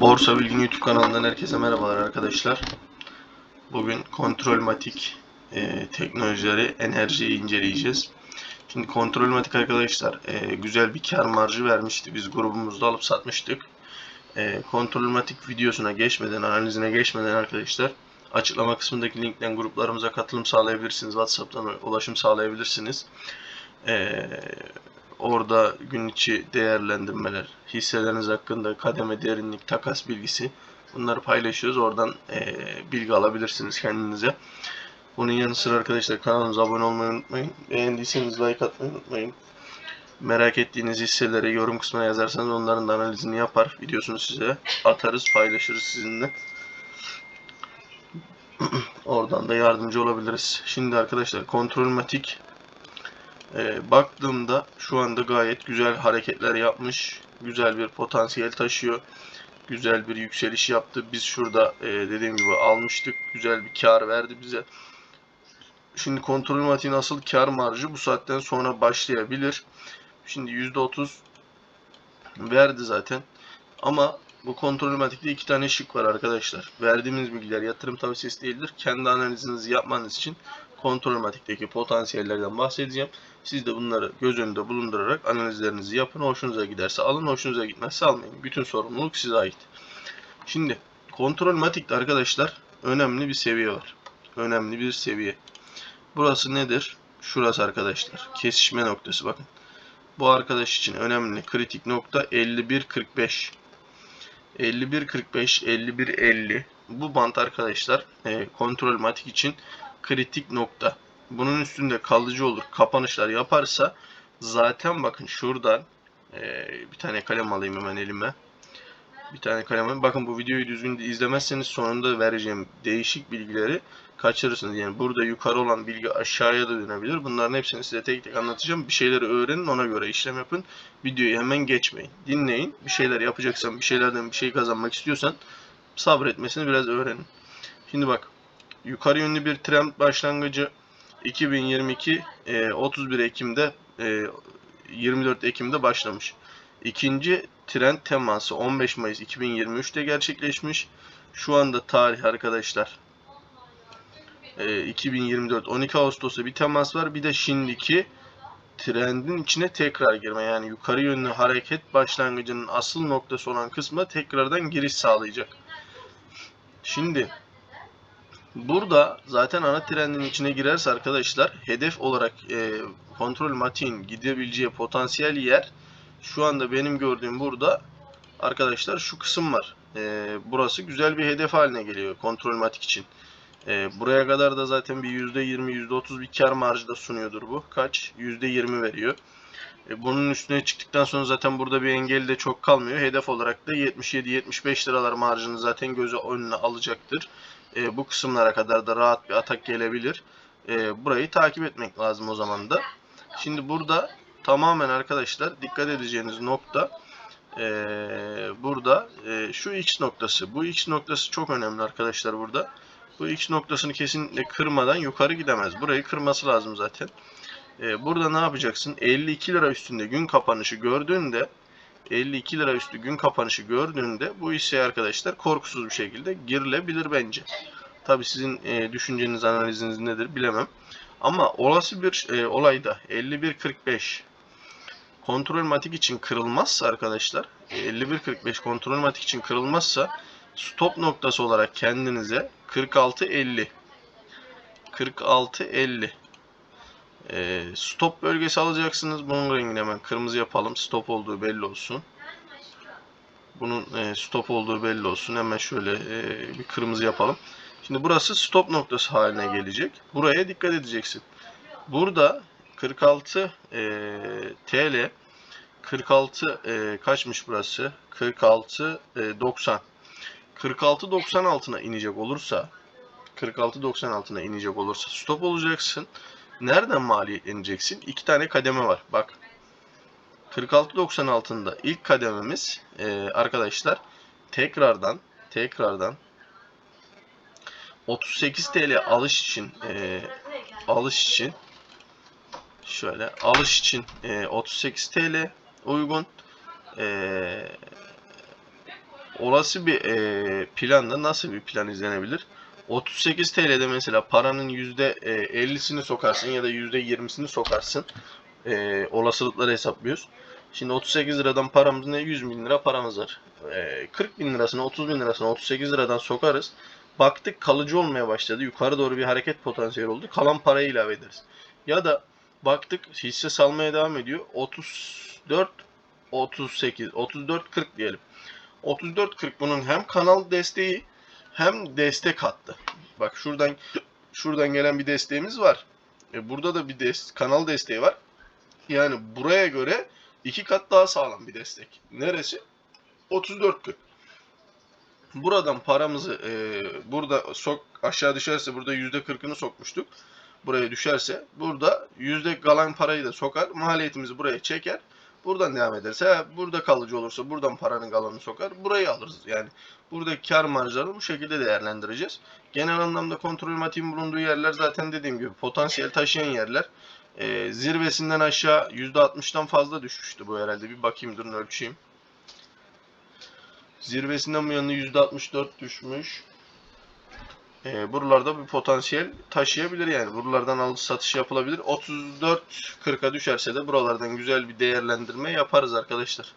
Borsa Bilgin YouTube kanalından herkese merhabalar arkadaşlar. Bugün kontrolmatik e, teknolojileri, enerjiyi inceleyeceğiz. Şimdi kontrolmatik arkadaşlar e, güzel bir kar marjı vermişti. Biz grubumuzda alıp satmıştık. E, kontrolmatik videosuna geçmeden, analizine geçmeden arkadaşlar açıklama kısmındaki linkten gruplarımıza katılım sağlayabilirsiniz. WhatsApp'tan ulaşım sağlayabilirsiniz. E, Orada gün içi değerlendirmeler, hisseleriniz hakkında kademe, derinlik, takas bilgisi bunları paylaşıyoruz. Oradan e, bilgi alabilirsiniz kendinize. Bunun yanı sıra arkadaşlar kanalımıza abone olmayı unutmayın. Beğendiyseniz like atmayı unutmayın. Merak ettiğiniz hisseleri yorum kısmına yazarsanız onların da analizini yapar. Videosunu size atarız, paylaşırız sizinle. Oradan da yardımcı olabiliriz. Şimdi arkadaşlar kontrolmatik ee, baktığımda şu anda gayet güzel hareketler yapmış. Güzel bir potansiyel taşıyor. Güzel bir yükseliş yaptı. Biz şurada e, dediğim gibi almıştık. Güzel bir kar verdi bize. Şimdi kontrol matiğin asıl kar marjı bu saatten sonra başlayabilir. Şimdi %30 verdi zaten. Ama bu kontrol matikte iki tane şık var arkadaşlar. Verdiğimiz bilgiler yatırım tavsiyesi değildir. Kendi analizinizi yapmanız için kontrol matikteki potansiyellerden bahsedeceğim. Siz de bunları göz önünde bulundurarak analizlerinizi yapın. Hoşunuza giderse alın, hoşunuza gitmezse almayın. Bütün sorumluluk size ait. Şimdi kontrol matikte arkadaşlar önemli bir seviye var. Önemli bir seviye. Burası nedir? Şurası arkadaşlar. Kesişme noktası bakın. Bu arkadaş için önemli kritik nokta 51.45. 51.45, 51.50. Bu bant arkadaşlar e, kontrol matik için kritik nokta. Bunun üstünde kalıcı olur. Kapanışlar yaparsa zaten bakın şuradan e, bir tane kalem alayım hemen elime. Bir tane kalem alayım. Bakın bu videoyu düzgün izlemezseniz sonunda vereceğim değişik bilgileri kaçırırsınız. Yani burada yukarı olan bilgi aşağıya da dönebilir. Bunların hepsini size tek tek anlatacağım. Bir şeyleri öğrenin ona göre işlem yapın. Videoyu hemen geçmeyin. Dinleyin. Bir şeyler yapacaksan, bir şeylerden bir şey kazanmak istiyorsan sabretmesini biraz öğrenin. Şimdi bak yukarı yönlü bir trend başlangıcı 2022 e, 31 Ekim'de e, 24 Ekim'de başlamış. İkinci trend teması 15 Mayıs 2023'te gerçekleşmiş. Şu anda tarih arkadaşlar e, 2024 12 Ağustos'ta bir temas var. Bir de şimdiki trendin içine tekrar girme yani yukarı yönlü hareket başlangıcının asıl noktası olan kısma tekrardan giriş sağlayacak. Şimdi Burada zaten ana trendin içine girerse arkadaşlar hedef olarak e, kontrol matiğin gidebileceği potansiyel yer şu anda benim gördüğüm burada arkadaşlar şu kısım var. E, burası güzel bir hedef haline geliyor kontrol matik için. E, buraya kadar da zaten bir %20 %30 bir kar marjı da sunuyordur bu. Kaç? %20 veriyor. E, bunun üstüne çıktıktan sonra zaten burada bir engel de çok kalmıyor. Hedef olarak da 77-75 liralar marjını zaten göze önüne alacaktır e, bu kısımlara kadar da rahat bir atak gelebilir. E, burayı takip etmek lazım o zaman da. Şimdi burada tamamen arkadaşlar dikkat edeceğiniz nokta e, burada e, şu x noktası. Bu x noktası çok önemli arkadaşlar burada. Bu x noktasını kesinlikle kırmadan yukarı gidemez. Burayı kırması lazım zaten. E, burada ne yapacaksın? 52 lira üstünde gün kapanışı gördüğünde 52 lira üstü gün kapanışı gördüğünde bu hisseye arkadaşlar korkusuz bir şekilde girilebilir bence. Tabi sizin e, düşünceniz, analiziniz nedir bilemem. Ama olası bir e, olayda 51.45 kontrol matik için kırılmazsa arkadaşlar 51.45 kontrol matik için kırılmazsa stop noktası olarak kendinize 46.50 46.50 e, stop bölgesi alacaksınız. Bunun rengini hemen kırmızı yapalım. Stop olduğu belli olsun. Bunun e, stop olduğu belli olsun. Hemen şöyle e, bir kırmızı yapalım. Şimdi burası stop noktası haline gelecek. Buraya dikkat edeceksin. Burada 46 e, TL 46 e, kaçmış burası? 46 e, 90. 46 90 altına inecek olursa 46 90 altına inecek olursa stop olacaksın. Nereden maliyetleneceksin? İki tane kademe var. Bak. 46.90 altında ilk kadememiz e, arkadaşlar tekrardan tekrardan 38 TL alış için e, alış için şöyle alış için e, 38 TL uygun e, olası bir e, planda nasıl bir plan izlenebilir? 38 TL'de mesela paranın %50'sini sokarsın ya da %20'sini sokarsın. E, olasılıkları hesaplıyoruz. Şimdi 38 liradan paramız ne? 100 bin lira paramız var. E, 40 bin lirasını, 30 bin lirasını 38 liradan sokarız. Baktık kalıcı olmaya başladı. Yukarı doğru bir hareket potansiyeli oldu. Kalan parayı ilave ederiz. Ya da baktık hisse salmaya devam ediyor. 34 38 34 40 diyelim. 34 40 bunun hem kanal desteği hem destek attı. Bak şuradan şuradan gelen bir desteğimiz var. E burada da bir des kanal desteği var. Yani buraya göre iki kat daha sağlam bir destek. Neresi? 34 40. Buradan paramızı e, burada sok aşağı düşerse burada %40'ını sokmuştuk. Buraya düşerse burada yüzde kalan parayı da sokar. Maliyetimizi buraya çeker. Buradan devam ederse burada kalıcı olursa buradan paranın kalanını sokar. Burayı alırız. Yani buradaki kar marjlarını bu şekilde değerlendireceğiz. Genel anlamda kontrol matiğin bulunduğu yerler zaten dediğim gibi potansiyel taşıyan yerler. Ee, zirvesinden aşağı %60'dan fazla düşmüştü bu herhalde. Bir bakayım durun ölçeyim. Zirvesinden bu yana %64 düşmüş. Ee, buralarda bir potansiyel taşıyabilir yani. Buralardan alış satış yapılabilir. 34-40'a düşerse de buralardan güzel bir değerlendirme yaparız arkadaşlar.